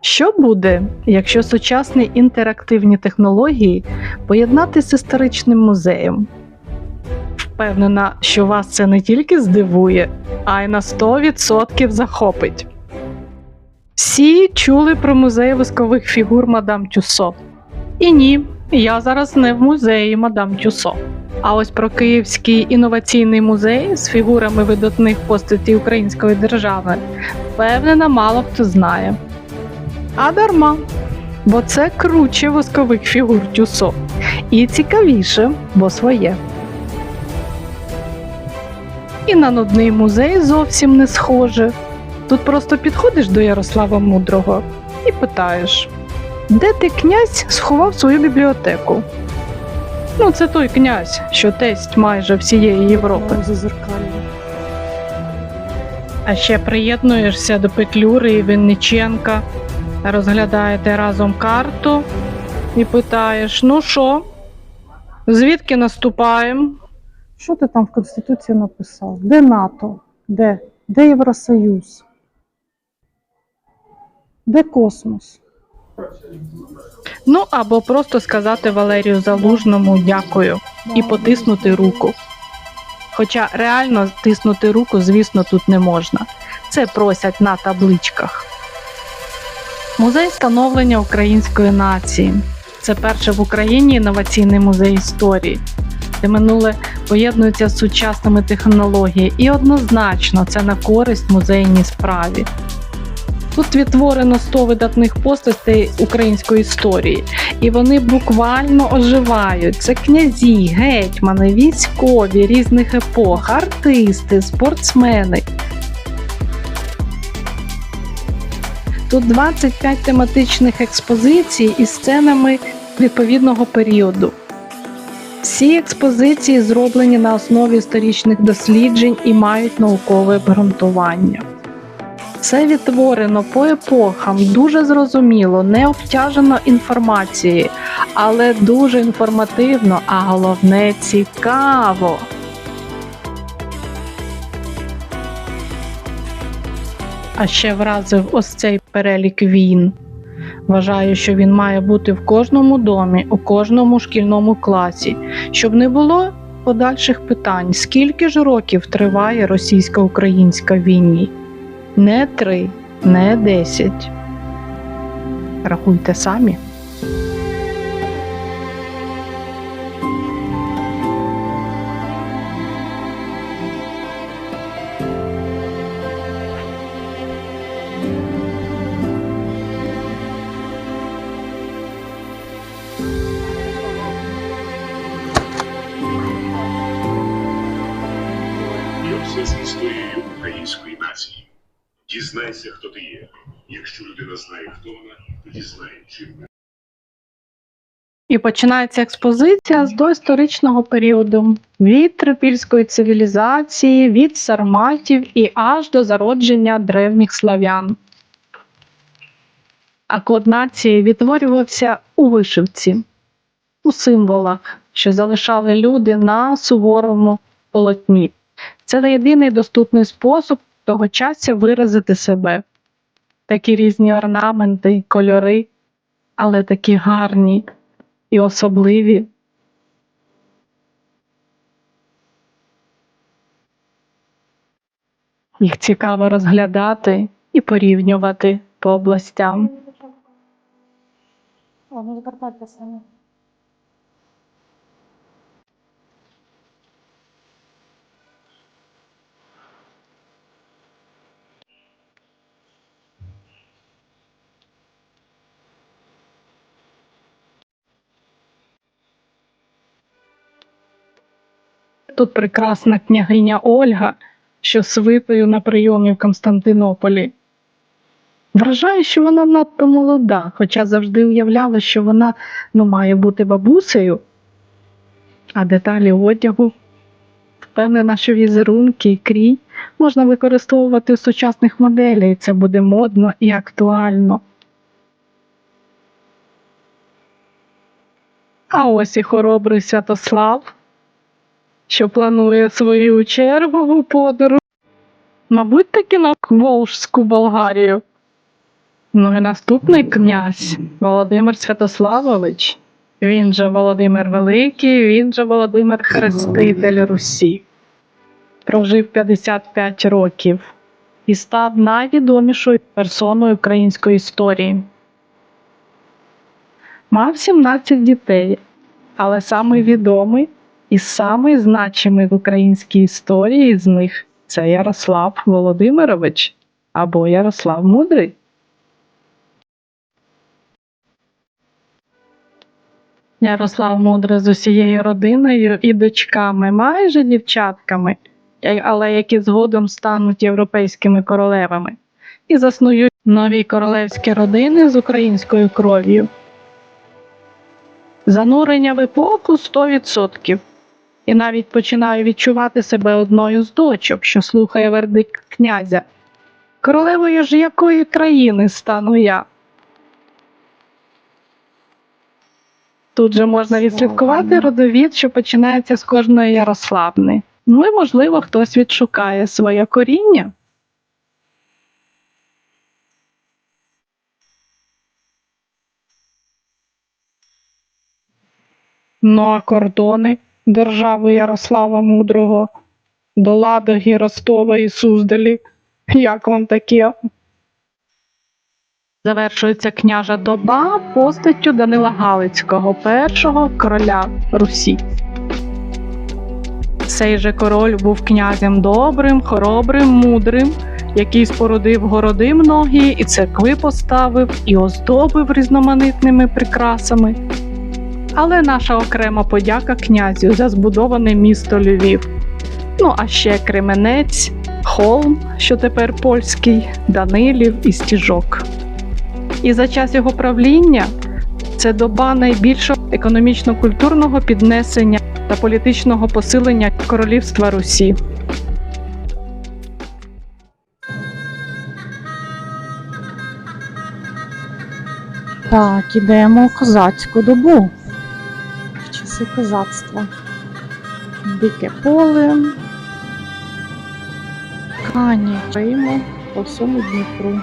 Що буде, якщо сучасні інтерактивні технології поєднати з історичним музеєм? Впевнена, що вас це не тільки здивує, а й на 100% захопить. Всі чули про музей воскових фігур мадам Тюсо. І ні, я зараз не в музеї мадам Тюсо. А ось про Київський інноваційний музей з фігурами видатних постатей української держави, впевнена, мало хто знає. А дарма, бо це круче воскових фігур Тюсо. І цікавіше, бо своє. І на нудний музей зовсім не схоже. Тут просто підходиш до Ярослава Мудрого і питаєш, де ти князь сховав свою бібліотеку? Ну, це той князь, що тесть майже всієї Європи. А ще приєднуєшся до Петлюри і Винниченка, розглядаєте разом карту і питаєш: ну що, звідки наступаємо? Що ти там в Конституції написав? Де НАТО? Де? Де Євросоюз? Де космос? Ну або просто сказати Валерію Залужному дякую і потиснути руку. Хоча реально тиснути руку, звісно, тут не можна. Це просять на табличках. Музей становлення української нації. Це перший в Україні інноваційний музей історії, де минуле поєднується з сучасними технологіями, і однозначно це на користь музейній справі. Тут відтворено 100 видатних постатей української історії, і вони буквально оживають. Це князі, гетьмани, військові різних епох, артисти, спортсмени. Тут 25 тематичних експозицій із сценами відповідного періоду. Всі експозиції зроблені на основі історичних досліджень і мають наукове обґрунтування. Все відтворено по епохам, дуже зрозуміло, не обтяжено інформацією, але дуже інформативно, а головне цікаво. А ще вразив ось цей перелік війн. Вважаю, що він має бути в кожному домі, у кожному шкільному класі, щоб не було подальших питань, скільки ж років триває російсько-українська війні. Не три, не десять. Рахуйте самі. Дізнайся, хто ти є. Якщо людина знає, хто вона, тоді знає, чим вона. І починається експозиція з доісторичного періоду від трипільської цивілізації, від сарматів і аж до зародження древніх славян. А код нації відтворювався у вишивці, у символах, що залишали люди на суворому полотні. Це єдиний доступний спосіб того часу виразити себе. Такі різні орнаменти і кольори, але такі гарні і особливі. Їх цікаво розглядати і порівнювати по областям. О, Тут прекрасна княгиня Ольга, що свитою на прийомі в Константинополі. Вражає, що вона надто молода, хоча завжди уявляла, що вона ну, має бути бабусею, а деталі одягу. Впевнена, що візерунки і крій можна використовувати у сучасних моделях, і це буде модно і актуально. А ось і хоробрий Святослав, що планує свою чергову подорож. Мабуть, таки на Волжську Болгарію. Ну і наступний князь Володимир Святославович. Він же Володимир Великий, він же Володимир Хреститель Русі. Прожив 55 років і став найвідомішою персоною української історії. Мав 17 дітей, але самий відомий і самий значимий в українській історії з них це Ярослав Володимирович або Ярослав Мудрий. Ярослав Мудрий з усією родиною і дочками, майже дівчатками, але які згодом стануть європейськими королевами і заснують нові королевські родини з українською кров'ю. Занурення в епоху 100%. І навіть починаю відчувати себе одною з дочок, що слухає вердикт князя. Королевою ж якої країни стану я? Тут же можна відслідкувати родовід, що починається з кожної Ярославни. Ну і, можливо, хтось відшукає своє коріння. Ну а кордони держави Ярослава Мудрого до Ладоги, Ростова і Суздалі. Як вам таке? Завершується княжа доба постаттю Данила Галицького, першого короля Русі. Цей же король був князем добрим, хоробрим, мудрим, який спорудив городи многі, і церкви поставив, і оздобив різноманітними прикрасами. Але наша окрема подяка князю за збудоване місто Львів. Ну а ще Кременець, Холм, що тепер польський, Данилів і Стіжок. І за час його правління це доба найбільшого економічно-культурного піднесення та політичного посилення королівства Русі. Так, ідемо в козацьку добу. В часи козацтва. Дике поле. Кані Риму по всьому Дніпру.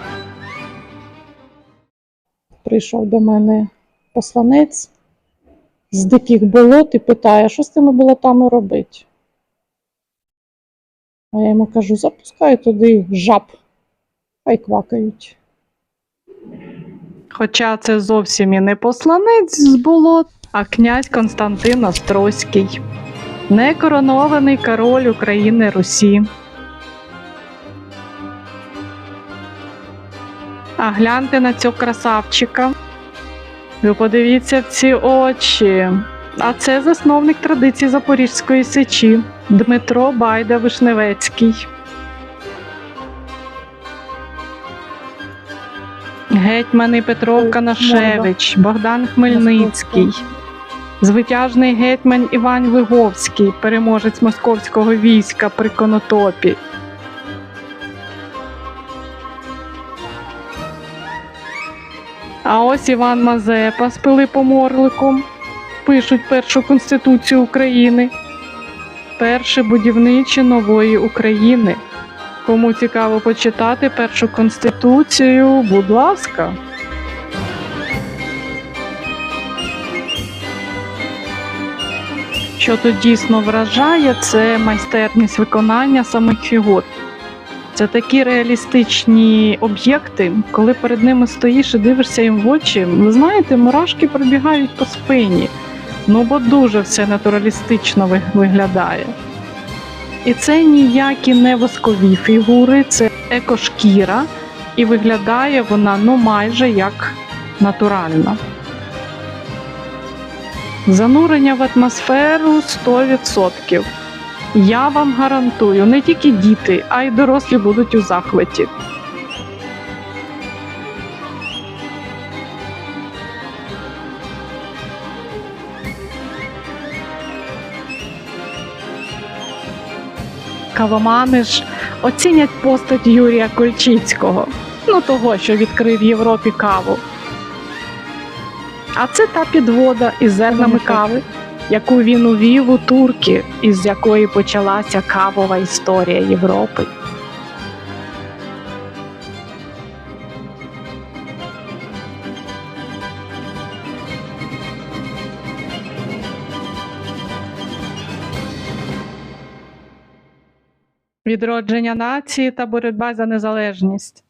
Прийшов до мене посланець з диких болот і питає, що з тими болотами робити. А я йому кажу, запускай туди жаб, хай квакають. Хоча це зовсім і не посланець з болот, а князь Константин Острозький, некоронований король України Русі. А гляньте на цього красавчика. Ви подивіться в ці очі. А це засновник традицій Запорізької сечі Дмитро Байда Вишневецький. Гетьмани Петров Канашевич, Богдан Хмельницький, звитяжний гетьман Іван Виговський, переможець московського війська при Конотопі. А ось Іван Мазепа з Пилипом Орликом пишуть першу конституцію України, перше будівниче нової України. Кому цікаво почитати першу конституцію, будь ласка. Що тут дійсно вражає, це майстерність виконання самих фігур. Це такі реалістичні об'єкти, коли перед ними стоїш і дивишся їм в очі, ви знаєте, мурашки пробігають по спині. Ну бо дуже все натуралістично виглядає. І це ніякі не воскові фігури, це екошкіра, і виглядає вона ну майже як натуральна. Занурення в атмосферу 100%. Я вам гарантую, не тільки діти, а й дорослі будуть у захваті. Кавомани ж оцінять постать Юрія Кольчицького, ну того, що відкрив Європі каву. А це та підвода із зернами кави, яку він увів у турки, із якої почалася кавова історія Європи. Відродження нації та боротьба за незалежність.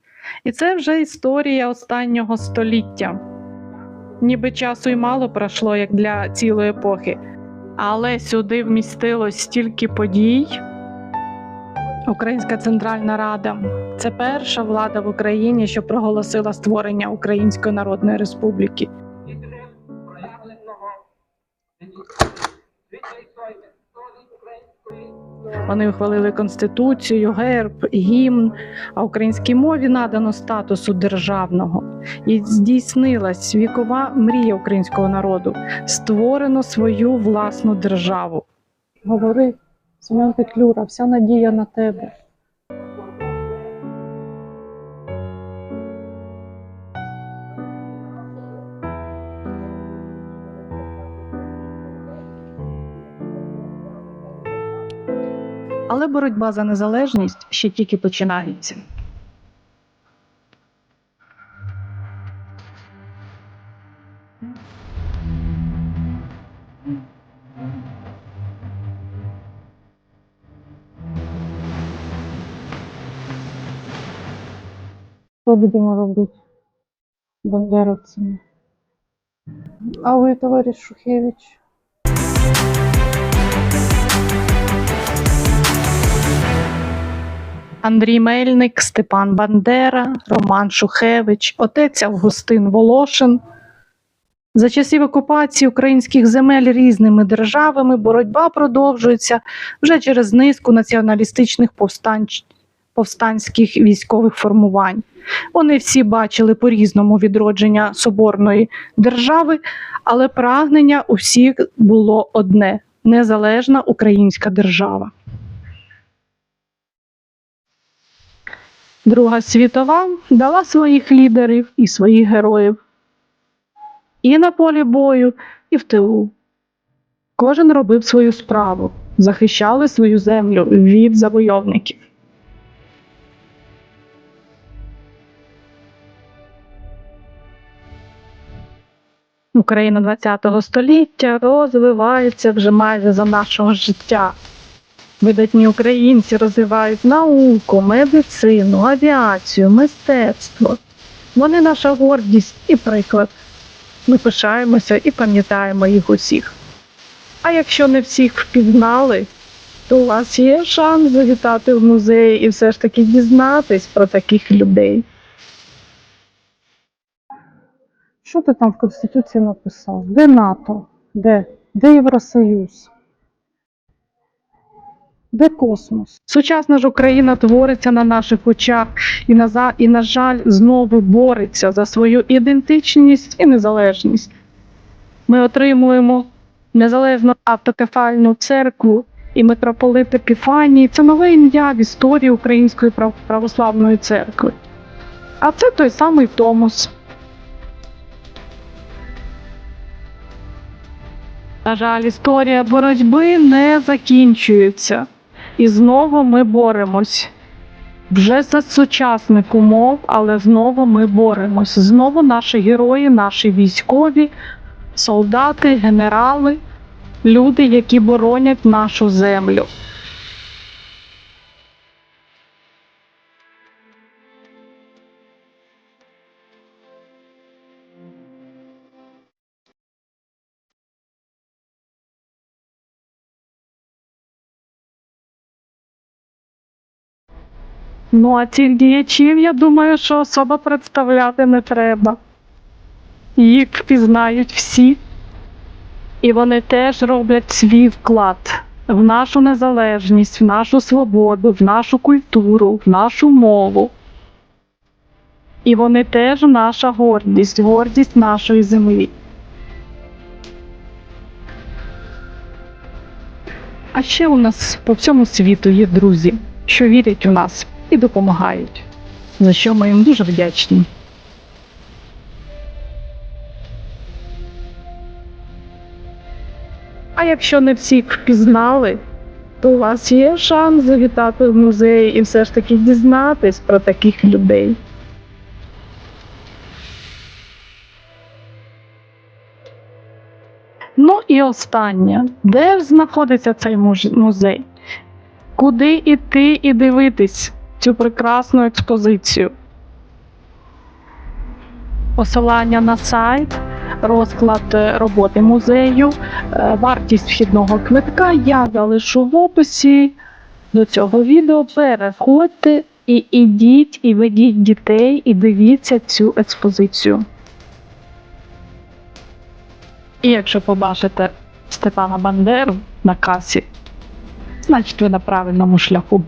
І це вже історія останнього століття. Ніби часу й мало пройшло, як для цілої епохи, але сюди вмістилось стільки подій. Українська Центральна Рада це перша влада в Україні, що проголосила створення Української Народної Республіки. Вони ухвалили конституцію, герб, гімн, а українській мові надано статусу державного. І здійснилась вікова мрія українського народу створено свою власну державу. Говори, Семен Петлюра, вся надія на тебе. Але боротьба за незалежність ще тільки починається. Що будемо робити бандеровцями? А ви, товариш Шухевич? Андрій Мельник, Степан Бандера, Роман Шухевич, отець Августин Волошин. За часів окупації українських земель різними державами боротьба продовжується вже через низку націоналістичних повстанських військових формувань. Вони всі бачили по-різному відродження соборної держави, але прагнення у всіх було одне незалежна українська держава. Друга світова дала своїх лідерів і своїх героїв і на полі бою, і в тилу. Кожен робив свою справу, захищали свою землю від завойовників. Україна ХХ століття розвивається вже майже за нашого життя. Видатні українці розвивають науку, медицину, авіацію, мистецтво. Вони наша гордість і приклад. Ми пишаємося і пам'ятаємо їх усіх. А якщо не всіх впізнали, то у вас є шанс завітати в музей і все ж таки дізнатись про таких людей. Що ти там в Конституції написав? Де НАТО? Де? Де Євросоюз? Де космос? Сучасна ж Україна твориться на наших очах і на, і, на жаль, знову бореться за свою ідентичність і незалежність. Ми отримуємо незалежну автокефальну церкву і митрополит Епіфаній. Це нове ім'я в історії Української прав- православної церкви. А це той самий Томос. На жаль, історія боротьби не закінчується. І знову ми боремось. Вже за сучасних умов, але знову ми боремось. Знову наші герої, наші військові, солдати, генерали, люди, які боронять нашу землю. Ну, а цих діячів, я думаю, що особо представляти не треба. Їх впізнають всі. І вони теж роблять свій вклад в нашу незалежність, в нашу свободу, в нашу культуру, в нашу мову. І вони теж наша гордість, гордість нашої землі. А ще у нас по всьому світу є друзі, що вірять у нас і допомагають, за що ми їм дуже вдячні. А якщо не всіх впізнали, то у вас є шанс завітати в музей і все ж таки дізнатись про таких людей. Ну і останнє, де знаходиться цей музей? куди іти і дивитись цю прекрасну експозицію. Посилання на сайт, розклад е, роботи музею, е, вартість вхідного квитка я залишу в описі до цього відео. Переходьте і ідіть, і ведіть дітей, і дивіться цю експозицію. І якщо побачите Степана Бандеру на касі, значить ви на правильному шляху.